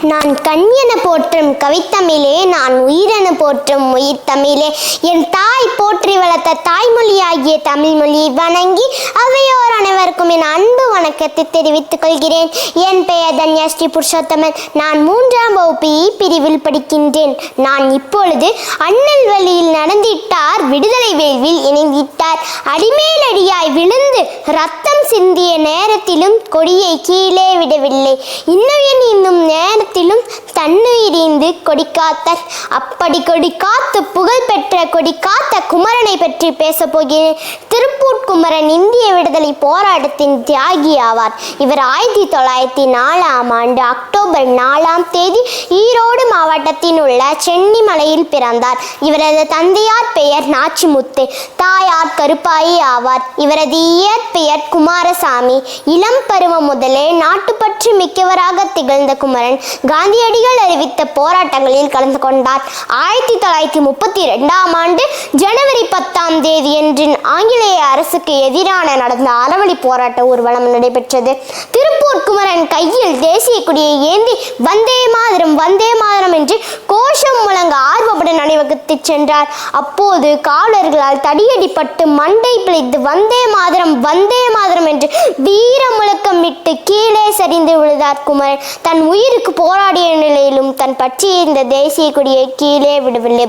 நான் கண்யென போற்றும் கவித்தமிழே நான் உயிரென போற்றும் உயிர் தமிழே என் தாய் போற்றி வளர்த்த தாய்மொழியாகிய தமிழ் மொழியை வணங்கி அவையோர் அனைவருக்கும் என் அன்பு வணக்கத்தை தெரிவித்துக் கொள்கிறேன். என் பெயர் தன்யாஸ்ரீ புருஷோத்தமன். நான் மூன்றாம் வகுப்பு இ பிரிவில் படிக்கின்றேன். நான் இப்பொழுது அண்ணல் வழியில் நடந்திட்டார் விடுதலை வேள்வில் இணைந்திட்டார். அடிமேலடியாய் விழுந்து ரத்தம் சிந்திய நேரத்திலும் கொடியை கீழே விடவில்லை. இன்னுயன் இன்னும் நேரத்திலும் தன்னுயிரிந்து கொடி காத்தார் அப்படி கொடி காத்து புகழ் பெற்ற கொடி காத்த குமரனை பற்றி பேசப் போகிறேன். திருப்பூர் குமரன் இந்திய விடுதலை போராட்டத்தின் தியாகி ஆவார். இவர் ஆயிரத்தி தொள்ளாயிரத்தி நாலாம் ஆண்டு அக்டோபர் நாலாம் தேதி ஈரோடு மாவட்டத்தில் உள்ள சென்னிமலையில் பிறந்தார். இவரது தந்தையார் பெயர் நாச்சிமுத்து தாயார் கருப்பாயி ஆவார். இவரது இயற்பெயர் குமாரசாமி. இளம் பருவம் முதலே நாட்டுப்பற்று மிக்கவராக திகழ்ந்த குமரன் காந்தியடிகள் அறிவித்த போராட்டங்களில் கலந்து கொண்டார். ஆயிரத்தி தொள்ளாயிரத்தி முப்பத்தி ரெண்டாம் ஆண்டு ஜனவரி பத்தாம் தேதி என்று ஆங்கிலேய அரசுக்கு எதிரான நடந்த அறவழி போராட்ட ஊர்வலம் நடைபெற்றது. திருப்பூர் குமரன் கையில் தேசிய கொடியை ஏந்தி வந்தே மாதரம் வந்தே மாதரம் என்று கோஷம் முழங்க ஆர்வப்புடன் அணிவகுத்து சென்றார். அப்போது காவலர்களால் தடியடிப்பட்டு மண்டை பிழைத்து வந்தே மாதரம் வந்தே மாதரம் என்று வீர முழக்கமிட்டு கீழே சரிந்து விழுதார் குமரன். தன் உயிருக்கு போராடிய நிலையிலும் தன் பற்றிய இந்த தேசிய கொடியை கீழே விடவில்லை.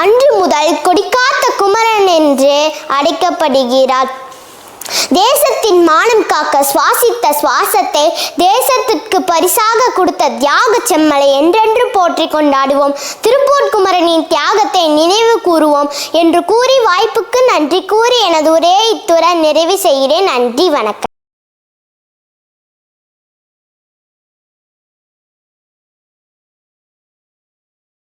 அன்று முதல் கொடிக்காத்த குமரன் என்று அழைக்கப்படுகிறார். தேசத்தின் மானம் காக்க சுவாசித்த சுவாசத்தை தேசத்திற்கு பரிசாக கொடுத்த தியாக செம்மலை என்றென்று போற்றி கொண்டாடுவோம். திருப்பூர் குமரனின் தியாகத்தை நினைவு கூறுவோம் என்று கூறி வாய்ப்புக்கு நன்றி கூறி எனது ஒரே இத்துடன் நிறைவு செய்கிறேன். நன்றி வணக்கம்.